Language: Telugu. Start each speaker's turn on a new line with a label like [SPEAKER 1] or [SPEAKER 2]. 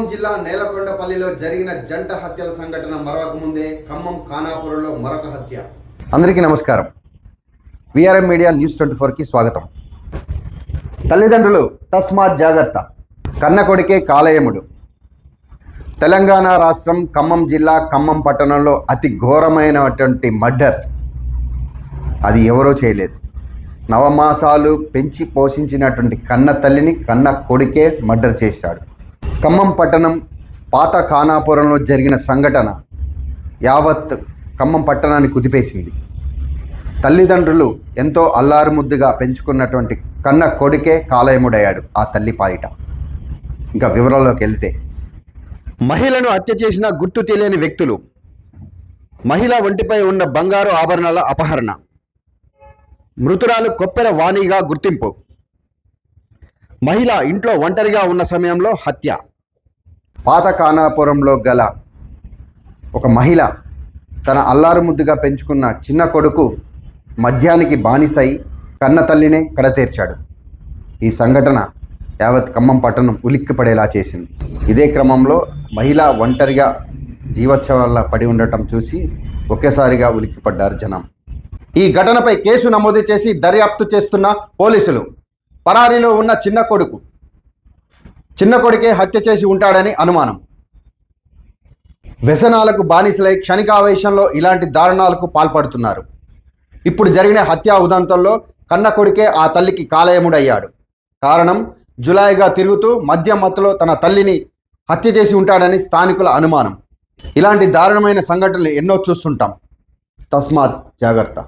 [SPEAKER 1] ఖమ్మం జిల్లా నేలకొండపల్లిలో జరిగిన జంట హత్యల సంఘటన మరొక ముందే ఖమ్మం ఖానాపురంలో మరొక హత్య. అందరికీ నమస్కారం. విఆర్ఎం మీడియా న్యూస్ ట్వంటీ ఫోర్కి స్వాగతం. తల్లిదండ్రులు తస్మాత్ జాగ్రత్త. కన్న కొడుకే కాలయముడు. తెలంగాణ రాష్ట్రం ఖమ్మం జిల్లా ఖమ్మం పట్టణంలో అతి ఘోరమైనటువంటి మర్డర్. అది ఎవరో చేయలేదు. నవమాసాలు పెంచి పోషించినటువంటి కన్న తల్లిని కన్న కొడుకే మర్డర్ చేశాడు. ఖమ్మం పట్టణం పాత ఖానాపురంలో జరిగిన సంఘటన యావత్ ఖమ్మం పట్టణాన్ని కుదిపేసింది. తల్లిదండ్రులు ఎంతో అల్లారుముద్దుగా పెంచుకున్నటువంటి కన్న కొడుకే కాలయముడయ్యాడు ఆ తల్లి పాయిట ఇంకా వివరాల్లోకి వెళ్తే మహిళను హత్య చేసిన గుర్తు తెలియని వ్యక్తులు. మహిళ ఒంటిపై ఉన్న బంగారు ఆభరణాల అపహరణ. మృతురాలు కొప్పెర వాణిగా గుర్తింపు. మహిళ ఇంట్లో ఒంటరిగా ఉన్న సమయంలో హత్య. పాత కానాపురంలో గల ఒక మహిళ తన అల్లారు ముద్దుగా పెంచుకున్న చిన్న కొడుకు మద్యానికి బానిసై కన్న తల్లినే కడతీర్చాడు. ఈ సంఘటన యావత్ ఖమ్మం పట్టణం ఉలిక్కిపడేలా చేసింది. ఇదే క్రమంలో మహిళ ఒంటరిగా జీవోత్సవాల పడి ఉండటం చూసి ఒకేసారిగా ఉలిక్కిపడ్డారు జనం. ఈ ఘటనపై కేసు నమోదు చేసి దర్యాప్తు చేస్తున్న పోలీసులు. పరారీలో ఉన్న చిన్న కొడుకు చిన్న కొడుకే హత్య చేసి ఉంటాడని అనుమానం. వ్యసనాలకు బానిసలై క్షణికావేశంలో ఇలాంటి దారుణాలకు పాల్పడుతున్నారు. ఇప్పుడు జరిగిన హత్యా ఉదంతంలో కన్న కొడుకే ఆ తల్లికి కాలయముడయ్యాడు. కారణం జులాయిగా తిరుగుతూ మద్యం మత్తులో తన తల్లిని హత్య చేసి ఉంటాడని స్థానికుల అనుమానం. ఇలాంటి దారుణమైన సంఘటనలు ఎన్నో చూస్తుంటాం. తస్మాత్ జాగ్రత్త.